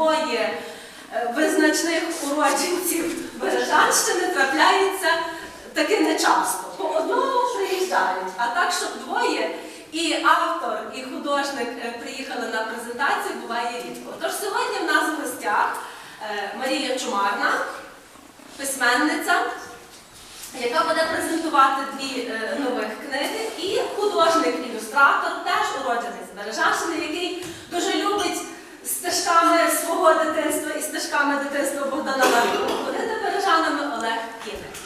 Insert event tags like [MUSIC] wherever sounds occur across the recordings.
двоє е, визначних уродженців Бережанщини трапляється таки нечасто. По одному приїжджають, а так, щоб двоє. І автор, і художник е, приїхали на презентацію, буває рідко. Тож сьогодні в нас в гостях е, Марія Чумарна, письменниця, яка буде презентувати дві нових книги, і художник-ілюстратор, теж уроджений з Бережанщини, який дуже любить стежками свого дитинства і стежками дитинства Богдана Марку. Ходити бережанами Олег Кінець.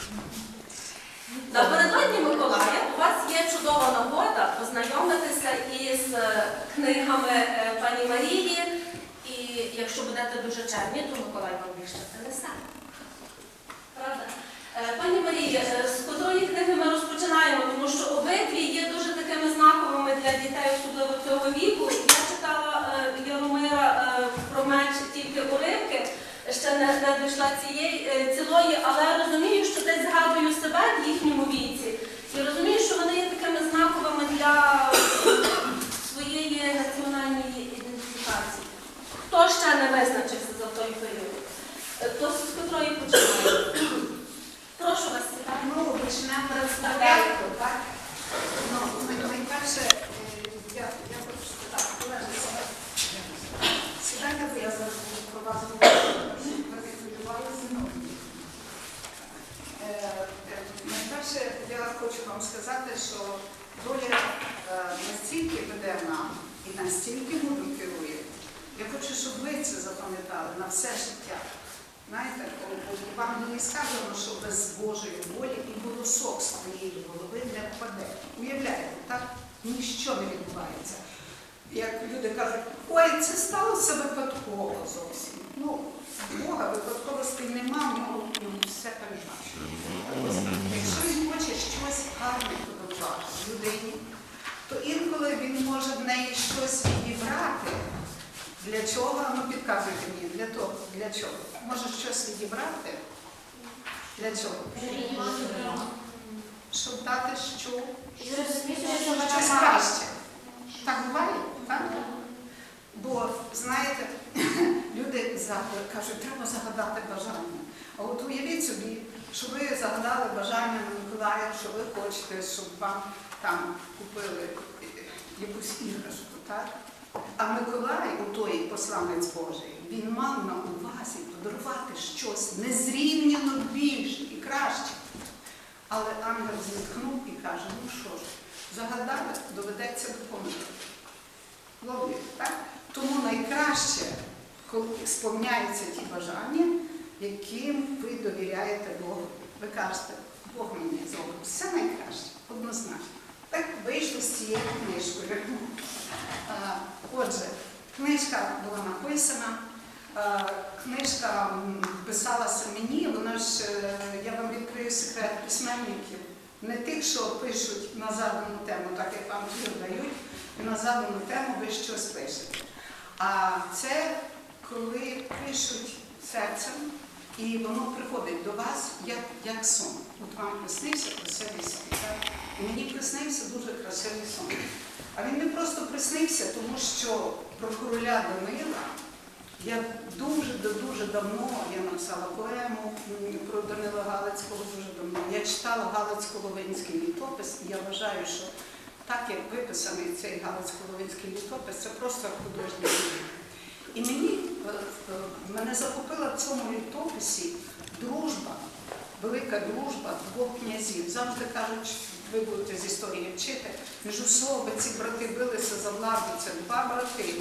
Напередодні Миколая у вас є чудова нагода познайомитися із е, книгами е, пані Марії. І якщо будете дуже чемні, то Миколай вам більше принесе. Правда? Е, Пані Марія, з котрої книги ми розпочинаємо, тому що обидві є дуже такими знаковими для дітей, особливо цього віку. Я читала е, Яромира е, про тільки уривки, ще не, не дійшла цієї е, цілої, але розумію, що десь згадую себе в їхньому віці. І розумію, що вони є такими знаковими для своєї національної ідентифікації. Хто ще не визначився за той період? Е, То з котрої починаємо? Прошу вас. Ну, почнемо розставляйку. Ну, найперше, е, я, я хочу сказати, колеги, сідайте, бо я зараз буду про вас говорити, щоб ви не хвилювалися. Ну, е, е, Найперше, я хочу вам сказати, що доля е, настільки веде нам і настільки мудро керує. Я хочу, щоб ви це запам'ятали на все життя. Знаєте, у Євангелії сказано, що без Божої волі і волосок з твоєї голови не впаде. Уявляєте, так? Ніщо не відбувається. Як люди кажуть, ой, це сталося випадково зовсім. Ну, Бога випадковості нема, в нього йому все передбачено. Якщо він хоче щось гарне подарувати людині, то інколи він може в неї щось відібрати. Для чого? Ну підказуйте мені, для того, для чого? Може щось відібрати? Для чого? Щоб дати що? Щось краще. Так буває, так? Бо, знаєте, [COUGHS] люди кажуть, треба загадати бажання. А от уявіть собі, що ви загадали бажання на Миколая, що ви хочете, щоб вам там купили якусь іграшку, так? А Миколай, у той посланець Божий, він мав на увазі подарувати щось незрівняно більше і краще. Але ангел зітхнув і каже, ну що ж, загадали, доведеться допомогти. Ловлять, так? Тому найкраще, коли сповняються ті бажання, яким ви довіряєте Богу. Ви кажете, Бог мені зробить все найкраще, однозначно. Так вийшло з цією книжкою. Отже, книжка була написана, книжка писалася мені, вона ж, е, я вам відкрию секрет письменників, не тих, що пишуть на задану тему, так як вам дають, і на задану тему ви щось пишете. А це коли пишуть серцем, і воно приходить до вас як, як сон. От вам приснився красивий сон. Так? І мені приснився дуже красивий сон. А він не просто приснився, тому що про короля Данила я дуже дуже давно я написала поему про Данила Галицького дуже давно. Я читала Галицько-Ловинський літопис, і я вважаю, що так як виписаний цей Галицько-Ловинський літопис, це просто художній твір. І мені е, е, мене захопила в цьому літописі дружба, велика дружба двох князів. Завжди кажуть, ви будете з історії вчити. Між собою ці брати билися за владу. Це два брати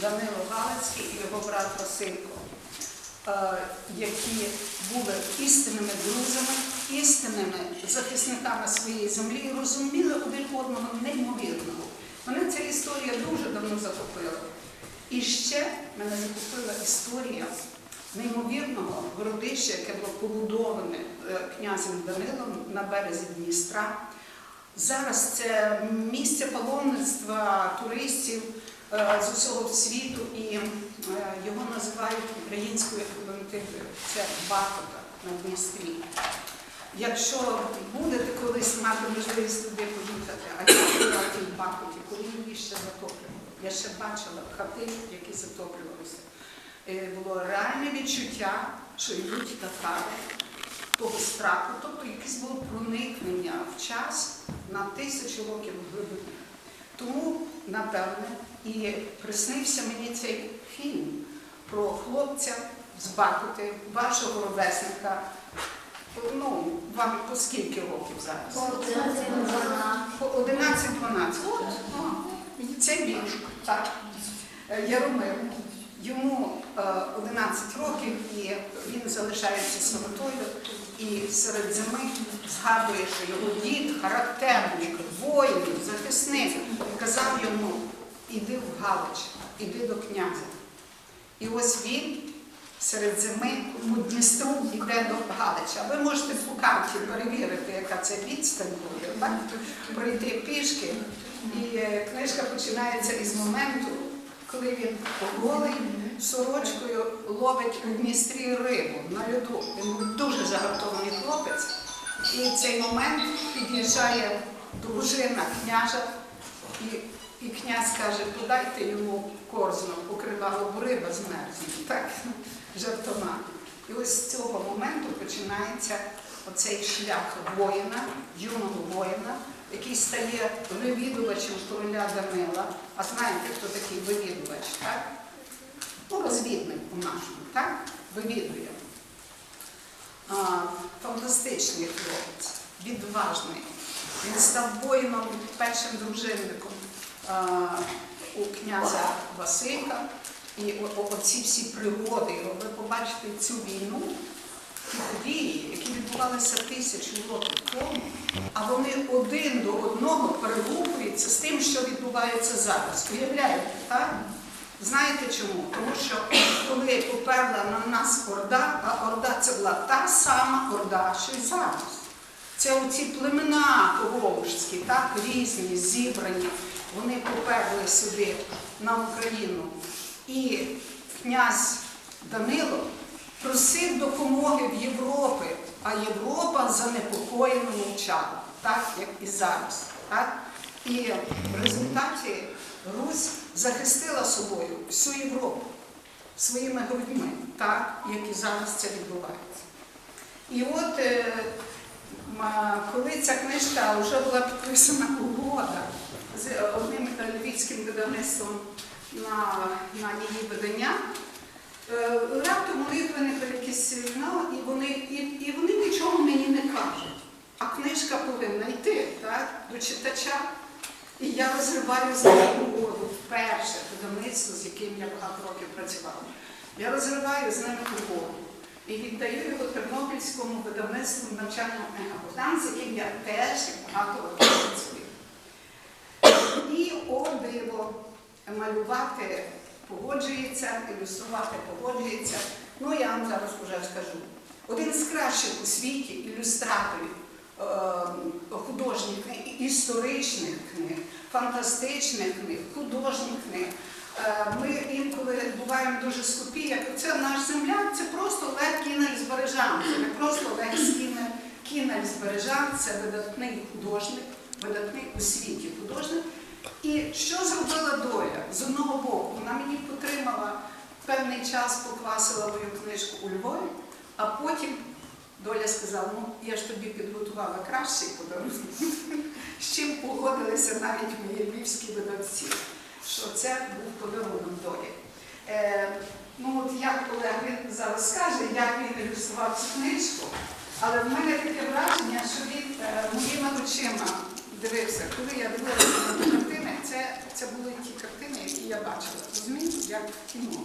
Данило Галицький і його брат Василько, е, які були істинними друзями, істинними захисниками своєї землі і розуміли один одного неймовірного. Мене ця історія дуже давно захопила. І ще мене захопила історія неймовірного городища, яке було побудоване е, князем Данилом на березі Дністра. Зараз це місце паломництва туристів е, з усього світу, і е, його називають українською Атлантидою. Це Бахота на Дністрі. Якщо будете колись мати можливість туди поїхати, а я була в тій Бахоті, коли її ще затоплювали. Я ще бачила хати, які затоплювалися. е, було реальне відчуття, що йдуть татари того страху, тобто якесь було проникнення в час на тисячу років глибини. Тому, напевне, і приснився мені цей фільм про хлопця з Бахути, вашого ровесника. Ну, вам по скільки років зараз? По 11-12. От, о, це вірш, так. Е, Яромир. Йому е, 11 років і він залишається сиротою. І серед зими згадує, що його дід, характерник, воїн, захисник, казав йому, іди в Галич, іди до князя. І ось він серед зими по Дністру йде до Галича. Ви можете по карті перевірити, яка це відстань буде, пройти пішки. І е, книжка починається із моменту, коли він голий сорочкою ловить у Дністрі рибу на льоду. Він дуже загартований хлопець. І цей момент під'їжджає дружина княжа, і, і князь каже, подайте йому корзну, покривало, бо риба змерзне. Жартома. І ось з цього моменту починається оцей шлях воїна, юного воїна, який стає вивідувачем короля Данила. А знаєте, хто такий вивідувач, так? Ну, розвідник у нашому, так? Вивідує. А, фантастичний хлопець, відважний. Він став воїном, першим дружинником а, у князя Василька. І оці всі пригоди, ви побачите цю війну, ті події, які відбувалися тисячу років тому, а вони один до одного перегукуються з тим, що відбувається зараз. Уявляєте, так? Знаєте чому? Тому що коли поперла на нас Орда, а Орда це була та сама Орда, що й зараз. Це оці племена поволжські, так, різні, зібрані, вони поперли сюди на Україну. І князь Данило просив допомоги в Європи, а Європа занепокоєно мовчала, так як і зараз. Так? І в результаті Русь захистила собою всю Європу своїми грудьми, так як і зараз це відбувається. І от е, коли ця книжка вже була підписана угода з одним е, львівським видавництвом на, на її видання, е, раптом виникли якісь сигнали, і вони, і, і вони нічого мені не кажуть. А книжка повинна йти так, до читача. І я розриваю з ними угоду вперше видавництво, з яким я багато років працювала. Я розриваю з ними угоду і віддаю його Тернопільському видавництву навчального книга з яким я теж багато років працюю. І о диво, малювати погоджується, ілюструвати погоджується. Ну, я вам зараз вже скажу. Один з кращих у світі ілюстраторів е, художніх книг, історичних книг, фантастичних книг, художніх книг. Е, Ми інколи буваємо дуже скупі, як це наш земляк, це просто Олег Кінель з Бережан. Це не просто Олег Кінель, Кінель з Бережан, це видатний художник, видатний у світі художник. І що зробила доля? З одного боку, вона мені потримала певний час, поквасила мою книжку у Львові, а потім доля сказала, ну я ж тобі підготувала кращий подарунок, [LAUGHS] з чим погодилися навіть мої львівські видавці, що це був подарунок долі. Е, ну от як Олег він зараз скаже, як він ілюстрував цю книжку, але в мене таке враження, що він е, моїми очима дивився, коли я дивилася на ті картини, це, це були ті картини, які я бачила. Розумієте, як в кіно.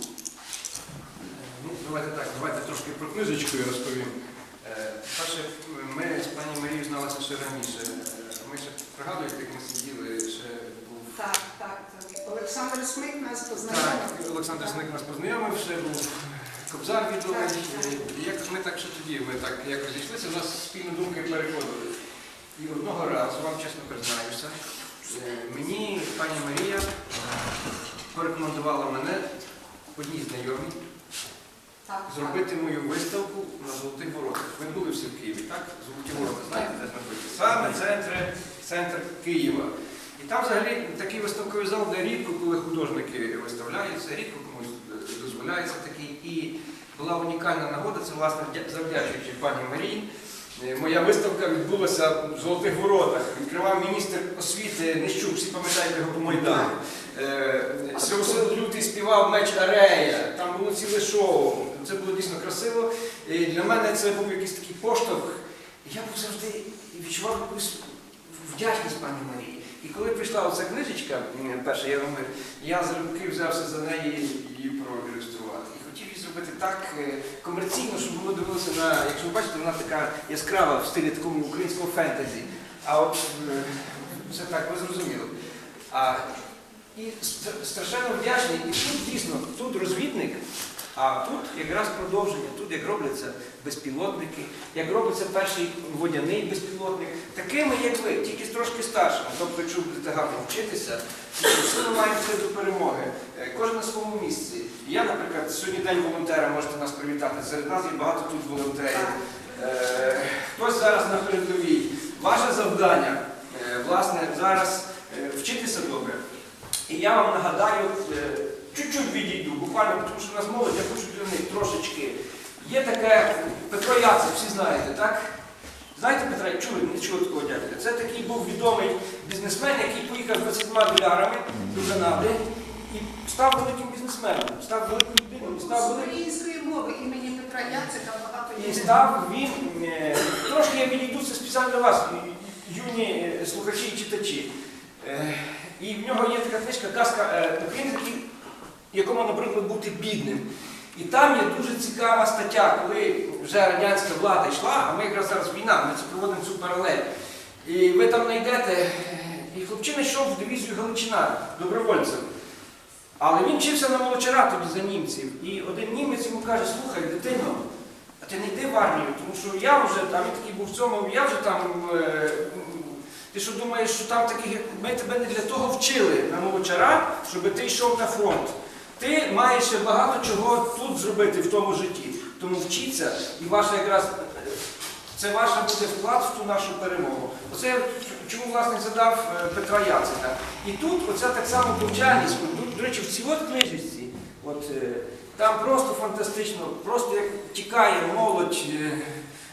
Ну, давайте так, давайте трошки про книжечку я розповім. Е, Перше, ми з пані Марією зналися ще раніше. Е, Ми ще пригадуєте, як ми сиділи, ще був Так, так, так. Олександр Смик нас познайомив. так, Олександр Сник нас познайомив, ще був Кобзар відомий. Якось ми так ще тоді, ми так якось зійшлися, у нас спільні думки переходили. І одного разу, вам чесно признаюся, е, мені пані Марія порекомендувала мене одній знайомій зробити мою виставку на Золотих Воротах. Ви були всі в Києві, так? Золоті ворота, знаєте, де знаходиться? Саме центр, центр Києва. І там взагалі такий виставковий зал, де рідко, коли художники виставляються, рідко комусь дозволяється такий. І була унікальна нагода, це власне завдячуючи пані Марії. Е, Моя виставка відбулася в Золотих Воротах. Відкривав міністр освіти Нищук, всі пам'ятаєте його по Майдану. Е, Святослав Лютий співав меч Арея, там було ціле шоу. Це було дійсно красиво. І для мене це був якийсь такий поштовх. Я був завжди відчував якусь вдячність пані Марії. І коли прийшла оця книжечка, перша, я вам я за руки взявся за неї її проілюструвати. І хотів її зробити так е, комерційно, щоб воно дивилося на, якщо ви бачите, вона така яскрава в стилі такому українського фентезі. А от все так, ви зрозуміли. А, і страшенно вдячний. І тут дійсно, тут розвідник, а тут якраз продовження, тут як робляться безпілотники, як робиться перший водяний безпілотник, такими, як ви, тільки трошки старшими. Тобто, якщо гарно вчитися, всі ми маємо йти до перемоги. Е, Кожен на своєму місці. Я, наприклад, сьогодні день волонтера, можете нас привітати. Серед нас є багато тут волонтерів. Е, Хтось зараз на передовій. Ваше завдання, е, власне, зараз вчитися добре. І я вам нагадаю, чуть-чуть відійду, буквально, тому що у нас молодь, я хочу для них трошечки. Є таке Петро Яцик, всі знаєте, так? Знаєте Петра, чули, не чули такого дядька. Це такий був відомий бізнесмен, який поїхав з 20 долярами до Канади і став великим бізнесменом, став великим людиною, став великим. української мови імені Петра Яцика багато І став він, е, трошки я відійду, це спеціально для вас, юні е, слухачі і читачі. Е, І в нього є така книжка Казка е, якому набридло бути бідним. І там є дуже цікава стаття, коли вже радянська влада йшла, а ми якраз зараз війна, ми це проводимо цю паралель. І ви там знайдете, і хлопчина йшов в дивізію Галичина добровольцем. Але він вчився на молочара тоді за німців. І один німець йому каже, слухай, дитино, а ти не йди в армію, тому що я вже, а він такий був в цьому, я вже там. е, ти що думаєш, що там таких, ми тебе не для того вчили на молочара, щоб ти йшов на фронт. Ти маєш ще багато чого тут зробити в тому житті. Тому вчіться, і ваша якраз е, це ваш буде вклад в ту нашу перемогу. Оце чому власне задав е, Петра Яцика. І тут оця так само повчальність, до речі, в цій от от, е, там просто фантастично, просто як тікає молодь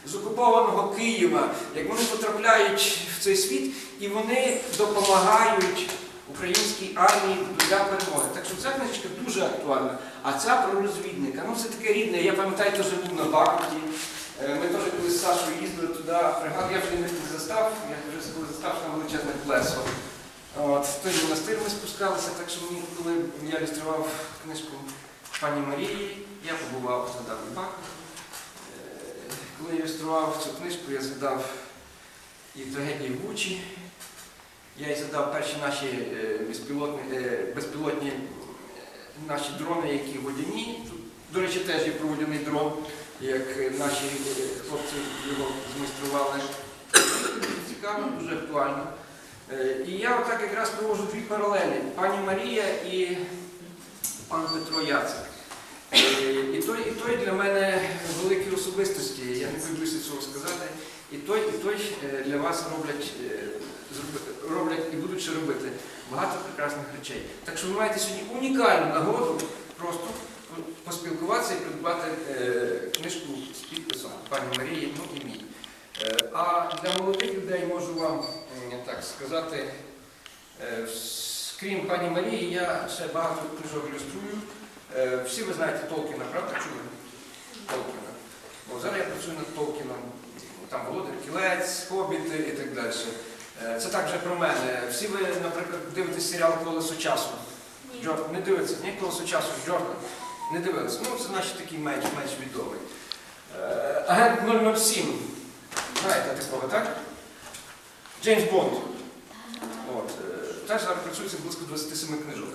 з окупованого Києва, як вони потрапляють в цей світ і вони допомагають українській армії для перемоги. Так що ця книжечка дуже актуальна. А ця про розвідника. Ну це таке рідне. Я пам'ятаю, теж був на Бахмуті. Е, Ми теж коли з Сашою їздили туди, пригадую, я вже не застав, я вже коли застав, там величезне плесо. От, в той монастир ми спускалися, так що мені, коли я ілюстрував книжку пані Марії, я побував, згадав і Бахмут. Е, Коли я ілюстрував цю книжку, я згадав і трагедії Бучі. Я і згадав перші наші е, безпілотні, е, безпілотні е, наші дрони, які водяні. Тут, до речі, теж є проводяний дрон, як наші хлопці його змайстрували. Цікаво, дуже актуально. І я отак якраз проводжу дві паралелі. Пані Марія і пан Петро Яцик. І той, і той для мене великі особистості, я не боюся цього сказати. І той, і той е, для вас роблять, е, роблять і будуть ще робити багато прекрасних речей. Так що ви маєте сьогодні унікальну нагоду просто поспілкуватися і придбати е, книжку з підписом пані Марії, ну і мій. А для молодих людей можу вам так сказати, крім пані Марії, я ще багато книжок ілюструю. Всі ви знаєте Толкіна, правда? Чули? Толкіна. О, зараз я працюю над Толкіном. Там Володар Кілець, Хобіти і так далі. Е, Це так вже про мене. Всі ви, наприклад, дивитесь серіал Колесо часу. Джордан. Не дивиться, ні Колесо часу, Джордан. Не дивилися. Ну, це наші такий менш, менш відомий. Е, Агент 007. Знаєте такого, так? Джеймс Бонд. От, е, теж зараз працюється близько 27 книжок.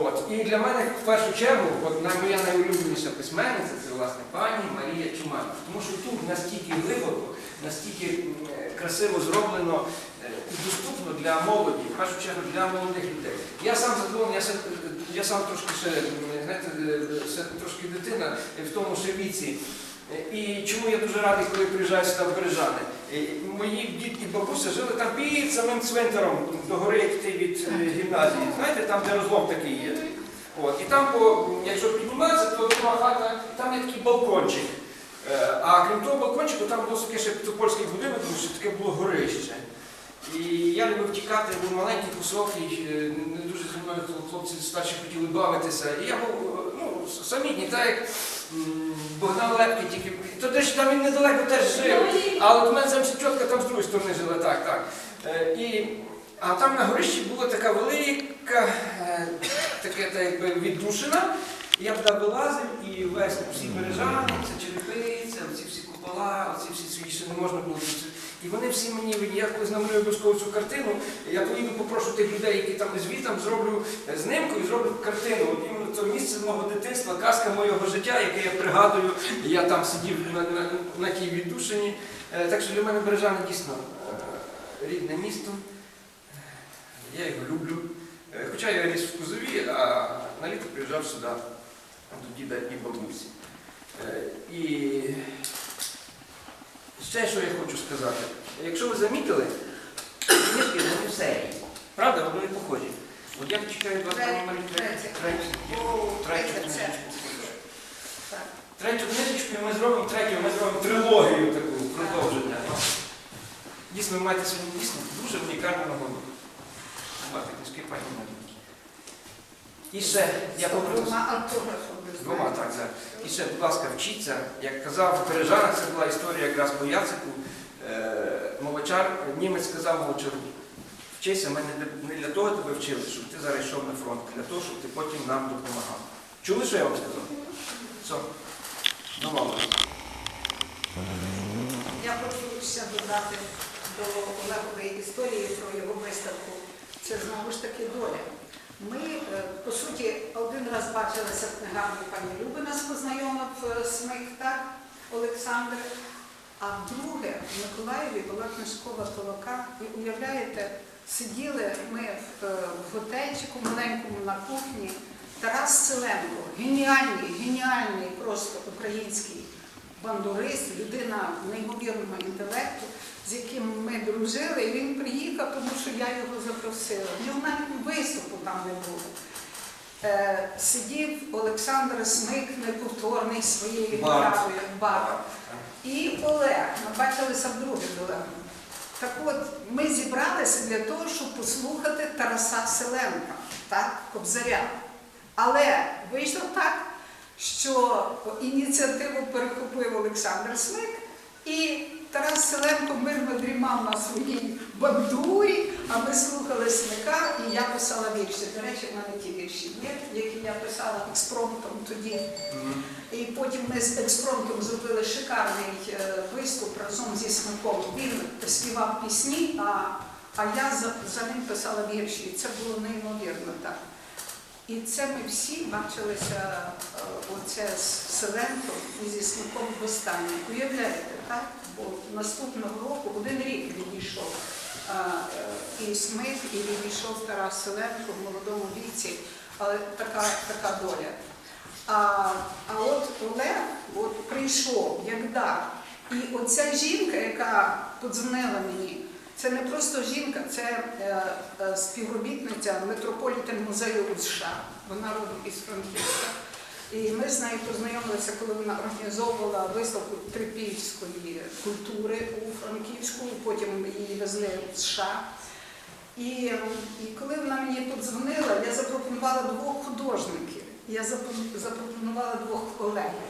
От. І для мене в першу чергу, от моя найулюбленіша письменниця це власне пані Марія Чумак. Тому що тут настільки глибоко, настільки е, красиво зроблено е, і доступно для молоді, в першу чергу для молодих людей. Я сам задоволений, я, я сам трошки ще, знаєте, е, ще трошки дитина в тому ще віці. І чому я дуже радий, коли приїжджаю сюди в Бережани. Мої дід і бабуся жили там під самим цвинтаром до гори, як йти від е, гімназії. Знаєте, там де розлом такий є. І там, якщо підніматися, то друга хата, там є такий балкончик. Е, А крім того балкончику, там таке ще польський будинок, тому що таке було горище. І я любив тікати, був маленький, високий, е, не дуже зі мною хлопці старші хотіли бавитися. І я був ну, самітній, так як Богдан Лепки тільки. То ж там він недалеко теж жив. Але от мене там ще тітка там з другої сторони жила, так, так. Е, І, а там на горищі була така велика, така таке так якби віддушина. Я туди вилазив і весь всі бережани, це черепиця, оці всі купола, оці всі що не можна було. І вони всі мені, я колись намалюю обов'язково цю картину, я поїду попрошу тих людей, які там звітом, зроблю е, знимку і зроблю картину. От іменно це місце мого дитинства, казка моєго життя, яке я пригадую. Я там сидів на, на, на тій віддушині. Е, Так що для мене Бережани дійсно е, рідне місто. Я його люблю. Е, Хоча я ріс в Кузові, а на літо приїжджав сюди до діда і бабусі. Е, І ще що я хочу сказати. Якщо ви замітили, книжки вони в серії. Правда, вони похожі. От я чекаю вас Третя, пані третю, книжечку. Третю книжечку і ми зробимо третю, ми зробимо трилогію таку продовження. Дійсно, ви маєте сьогодні дійсно дуже унікальну нагоду. Мати книжки пані Марії. І ще, я попрошу. Двома автографами, Двома, знаєте. так, так. І ще, будь ласка, вчіться. Як казав в це була історія якраз по Яцику. Е, Мовочар, німець сказав мовчару, вчися, ми не для- не для того тебе вчили, щоб ти зараз йшов на фронт, для того, щоб ти потім нам допомагав. Чули, що я вам сказав? Все. Ну, мало. Я хочу ще додати до Олегової історії про його виставку. Це знову ж таки доля. Ми, е, по суті, один раз бачилися в книгарні пані Люби, нас познайомив е, Смик, так, Олександр. А вдруге в Миколаєві була книжкова толока. І уявляєте, сиділи ми е, в готельчику маленькому на кухні. Тарас Селенко, геніальний, геніальний просто український бандурист, людина неймовірного інтелекту, з яким ми дружили, і він приїхав, тому що я його запросила. В нього навіть виступу там не було. Е, сидів Олександр Смик, неповторний своєю Бард. гравою, Бард. І Олег, ми бачилися вдруге з Олегом. Так от, ми зібралися для того, щоб послухати Тараса Селенка, так, Кобзаря. Але вийшло так, що ініціативу перехопив Олександр Смик, і Тарас Селенко мирно дрімав на своїй бандурі, а ми слухали Смика, і я писала вірші. До речі, в мене ті вірші є, які я писала експромтом тоді. І потім ми з експромтом зробили шикарний е, виступ разом зі Смиком. Він співав пісні, а, а я за, за ним писала вірші. І це було неймовірно так. І це ми всі бачилися е, оце з Селенком і зі Смиком востаннє. Уявляєте, так? Бо наступного року один рік відійшов е, і Смик, і відійшов Тарас Селенко в молодому віці, але така, така доля. А, а от Олег от прийшов як дар. І оця жінка, яка подзвонила мені, це не просто жінка, це е, е, співробітниця Метрополітен музею у США. Вона родом із Франківська. І ми з нею познайомилися, коли вона організовувала виставку трипільської культури у Франківську, потім її везли в США. І, і коли вона мені подзвонила, я запропонувала двох художників, я запропонувала двох колегів.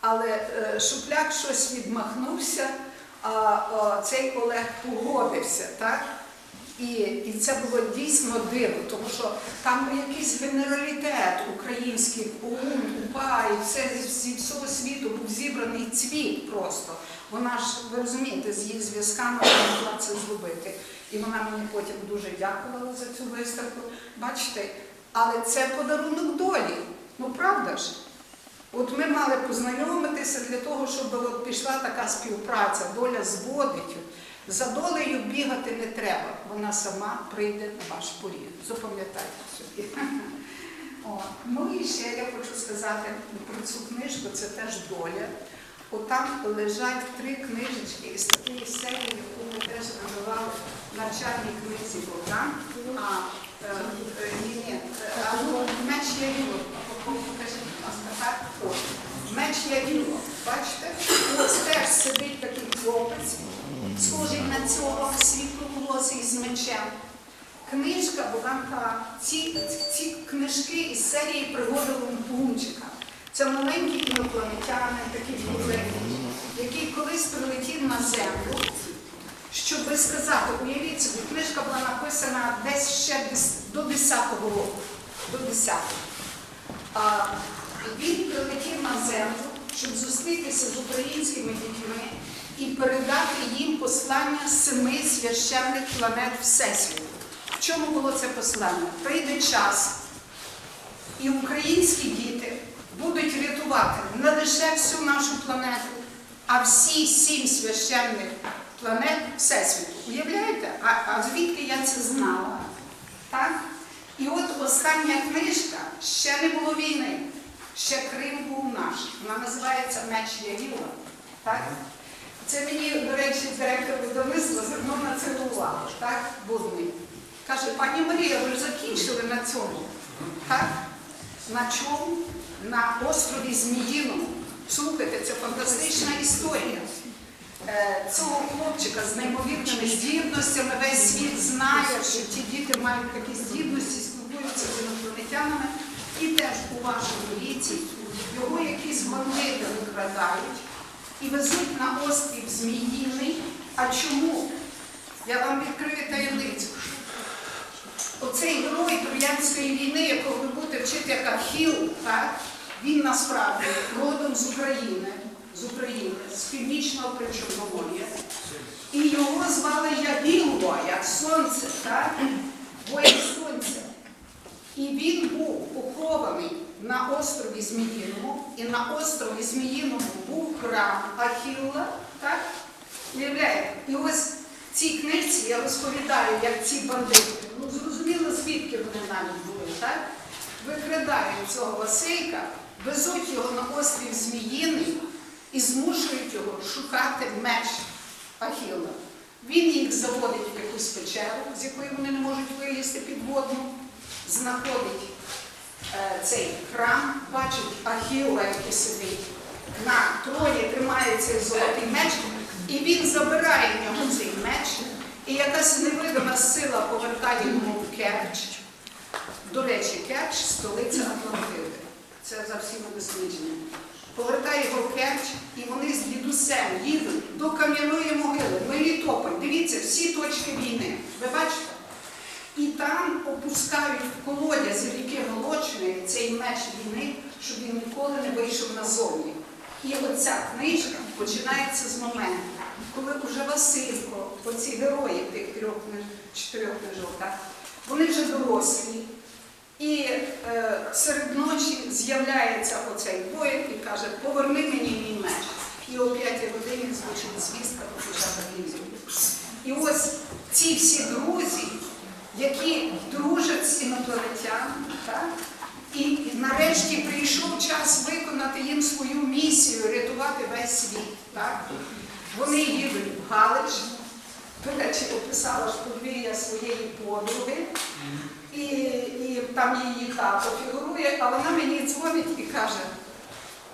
Але е, Шупляк щось відмахнувся, а, цей Олег погодився, так? І, і це було дійсно диво, тому що там якийсь генералітет український, ум, упа, і все зі всього світу був зібраний цвіт просто. Вона ж, ви розумієте, з її зв'язками вона могла це зробити. І вона мені потім дуже дякувала за цю виставку. Бачите, але це подарунок долі. Ну правда ж? От ми мали познайомитися для того, щоб от пішла така співпраця, доля зводить. За долею бігати не треба, вона сама прийде на ваш поріг. Запам'ятайте собі. [LAUGHS] О, ну і ще я хочу сказати про цю книжку, це теж доля. От там лежать три книжечки із такої серії, яку ми теж називали навчальній книзі Богдан. А Е, е, Ні, ні. А ну, меч Яріло. Покажіть, будь ласка, так? Меч Яріло. Бачите? Ось теж сидить такий хлопець, схожий на цього світловолосий з мечем. Книжка була та ці, ці книжки із серії пригоди Лунчика. Це маленький інопланетянин, такий були, який колись прилетів на землю, щоб сказати, уявіть собі, книжка була написана десь ще до 10-го року. До 10-го. А, він прилетів на землю, щоб зустрітися з українськими дітьми і передати їм послання семи священних планет Всесвіту. В чому було це послання? Прийде час, і українські діти будуть рятувати не лише всю нашу планету, а всі сім священних планет Всесвіту. Уявляєте? А, а звідки я це знала? Так? І от остання книжка ще не було війни, ще Крим був наш. Вона називається Меч Яріла. Так? Це мені, до речі, директор видавництва звернув на це увагу, так, Будний. Каже, пані Марія, ви закінчили на цьому. Так? На чому? На острові Зміїному. Слухайте, це фантастична історія. Е, Цього хлопчика з неймовірними здібностями весь світ знає, що ті діти мають такі здібності, спілкуються з інопланетянами, і теж у вашому віці його якісь бандити викрадають і везуть на острів Зміїний. А чому? Я вам відкрию таємницю. Оцей герой Троянської війни, якого ви будете вчити як Ахіл, так? він насправді родом з України, з України, з північного Причорномор'я. І його звали Ягілва, як сонце, так? воїн сонця. І він був похований на острові Зміїному, і на острові Зміїному був храм Ахілла, так? І ось в цій книжці я розповідаю, як ці бандити, ну зрозуміло, звідки вони навіть були, так? Викрадають цього Василька, везуть його на острів Зміїний і змушують його шукати меч Ахілла. Він їх заводить в якусь печеру, з якої вони не можуть вилізти підводну, знаходить е, цей храм, бачить Ахілла, який сидить на троні, тримає цей золотий меч, і він забирає в нього цей меч, і якась невидима сила повертає йому в Керч. До речі, Керч столиця Атлантиди. Це за всіма дослідженнями. Повертає його в Керч, і вони з дідусем їдуть до кам'яної могили, Мелітополь. Дивіться, всі точки війни. Ви бачите? І там опускають в колодязь ріки Молочної цей меч війни, щоб він ніколи не вийшов назовні. І оця книжка починається з моменту, коли вже Василько, оці герої тих трьох чотирьох книжок, так, вони вже дорослі. І е, серед ночі з'являється оцей воїн і каже, поверни мені мій меч. І о п'ятій годині звучить звістка про початок війни. І ось ці всі друзі, які дружать з так? І, нарешті прийшов час виконати їм свою місію, рятувати весь світ. Так? Вони їдуть в Галич, до речі, описала ж подвір'я своєї подруги, і, і там її тато фігурує, а вона мені дзвонить і каже,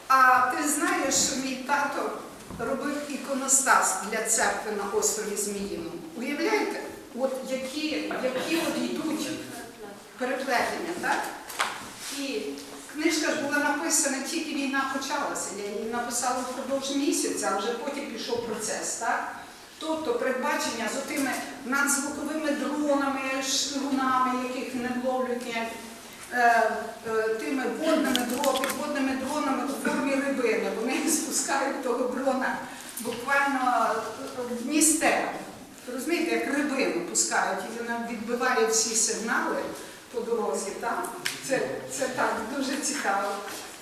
а ти знаєш, що мій тато робив іконостас для церкви на острові Зміїному. Уявляєте? От які, які от йдуть переплетення, так? І книжка ж була написана, тільки війна почалася. Я її написала впродовж місяця, а вже потім пішов процес, так? Тобто передбачення з отими надзвуковими дронами, шпигунами, яких не вловлюють е, е, тими водними дро- підводними дронами у формі рибини. Вони [LAUGHS] спускають того дрона буквально в Дністер. Розумієте, як рибину пускають, і вона відбиває всі сигнали по дорозі. Там. Це, це так, дуже цікаво.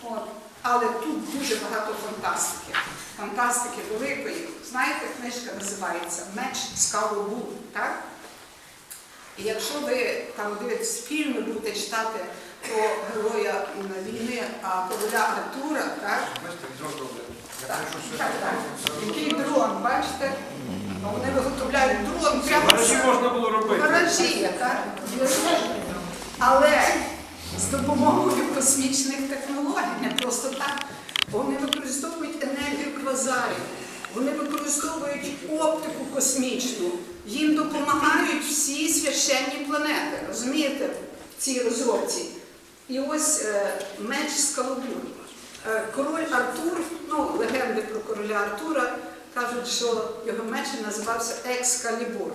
От. Але тут дуже багато фантастики. Фантастики великої. Знаєте, книжка називається Меч Скалобу, так? І якщо ви там дивитесь фільми, будете читати про героя війни а, короля Артура, так? Бачите, дрон. Так, так, так. Який дрон, бачите? А Вони виготовляють дрон прямо Гаражі можна було робити. гаражі, так? Але з допомогою космічних технологій, не просто так. Вони використовують енергію квазарів, вони використовують оптику космічну, їм допомагають всі священні планети, розумієте, в цій розробці. І ось е, меч Скалобур. Е, король Артур, ну, легенди про короля Артура кажуть, що його меч називався Екскалібур.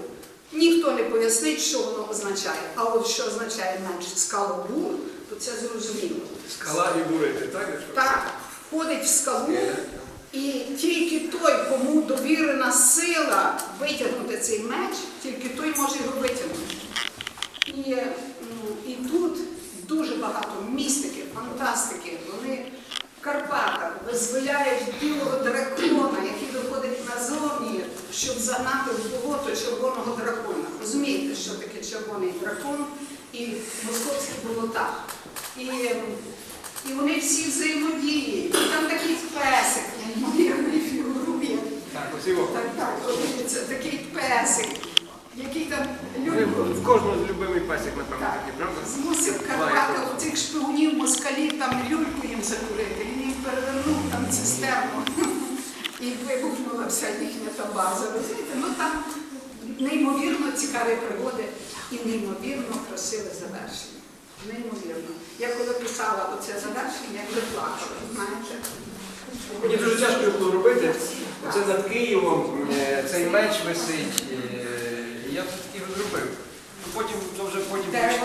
Ніхто не пояснить, що воно означає. А от що означає меч Скалобур, то це зрозуміло. Скала і бурити, так? Так, входить в скалу, і тільки той, кому довірена сила витягнути цей меч, тільки той може його витягнути. І, м, і тут дуже багато містики, фантастики. Вони Карпатах визволяють білого дракона, який виходить назовні, щоб загнати в болото червоного дракона. Розумієте, що таке червоний дракон і московські болота. І, і вони всі взаємодіють. Там такий песик, неймовірний фігурує. Так. Так, так, такий песик, який там люблю. В кожного любимий песик, напевно, Так. такий, правда? Змусив Карпати оцих шпигунів москалів там люльку їм закурити. Він їм перевернув там цистерну і вибухнула вся їхня та база. Розумієте? Ну там неймовірно цікаві пригоди і неймовірно красиве завершення. Неймовірно. Я коли писала оце завершення, я плакала, знаєте. Мені дуже тяжко його було робити. Оце над Києвом е, цей меч висить. е, Я все-таки його зробив. Ну, Потім, то вже потім який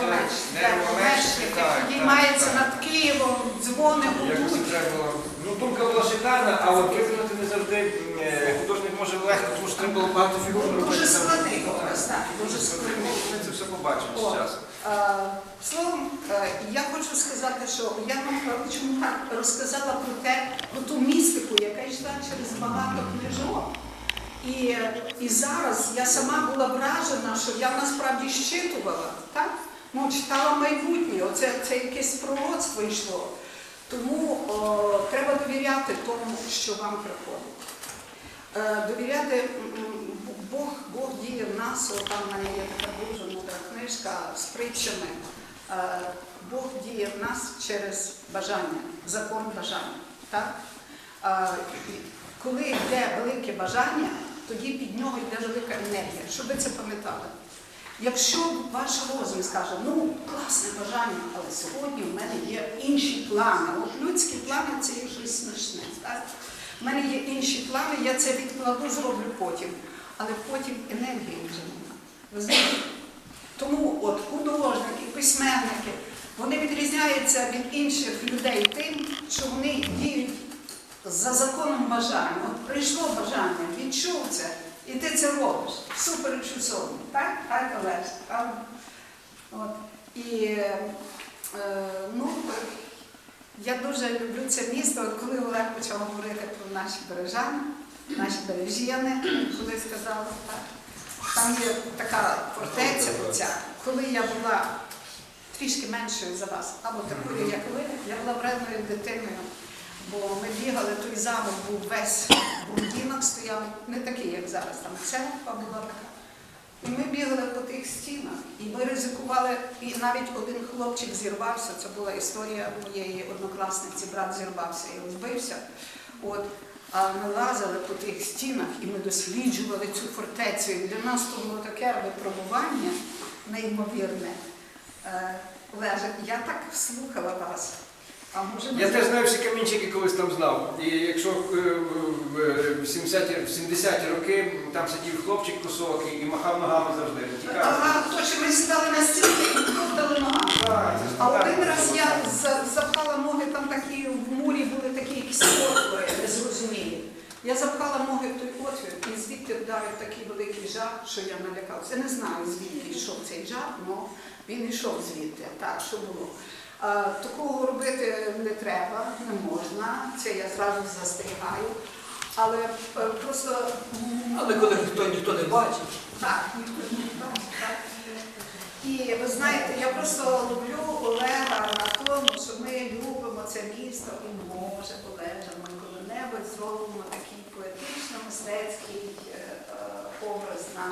підіймається над Києвом, дзвони Якось гудуть. треба. Ну, думка була шикарна, а от виконати не завжди е, художник може легко, тому що треба було багато фігур робити. Дуже складний образ, так, дуже складний. Ми це все побачимо О. з часом. Е, Словом, е, я хочу сказати, що я вам е, чому так розказала про те, про ту містику, яка йшла через багато книжок. І, і зараз я сама була вражена, що я насправді щитувала, так? Ну, читала майбутнє, оце це якесь пророцтво йшло. Тому о, треба довіряти тому, що вам приходить. Е, довіряти Бог, Бог діє в нас, О, там в мене є така дуже мудра книжка з притчами. Е, Бог діє в нас через бажання, закон бажання. Так? Е, Коли йде велике бажання, тоді під нього йде велика енергія. Щоб ви це пам'ятали. Якщо ваш розум скаже, ну класне бажання, але сьогодні в мене є інші плани. От людські плани це є щось смішне. Так? У мене є інші плани, я це відкладу, зроблю потім. Але потім енергії вже немає. Тому от художники, письменники, вони відрізняються від інших людей тим, що вони за законом бажання. От прийшло бажання, відчув це, і ти це робиш. Супер чудово. Так? Так, Олеж? От. І е, ну, я дуже люблю це місто. От коли Олег почав говорити про наші бережани, наші бережіни, коли сказали так. Там є така фортеця оця. Коли я була трішки меншою за вас, або такою, як ви, я була вредною дитиною, бо ми бігали, той замок був весь в будинок стояв, не такий, як зараз, там церква була така. І ми бігали по тих стінах, і ми ризикували, і навіть один хлопчик зірвався. Це була історія моєї однокласниці, брат зірвався і розбився. От, а ми лазили по тих стінах і ми досліджували цю фортецю. І для нас то було таке випробування неймовірне. Е, я так слухала вас. А може Я теж знаю всі камінчики, колись там знав. І якщо е, в е, 70-ті роки там сидів хлопчик косокий і махав ногами завжди. Цікаво. Ага, то, що ми сідали на стінки і крутили ногами. Так, А один раз я запхала ноги, там такі в мурі були такі якісь отвори, незрозумілі. Я запхала ноги в той отвір і звідти вдарив такий великий жар, що я налякалася. Я не знаю, звідки йшов цей жар, але він йшов звідти. Так, що було. Такого робити не треба, не можна. Це я зразу застерігаю. Але е, просто Але коли ніхто ніхто не бачить, так, ніхто не бачить, так. І ви знаєте, я просто люблю Олега на тому, що ми любимо це місто і може Олега, ми коли-небудь зробимо такий поетично-мистецький е, е, образ наш.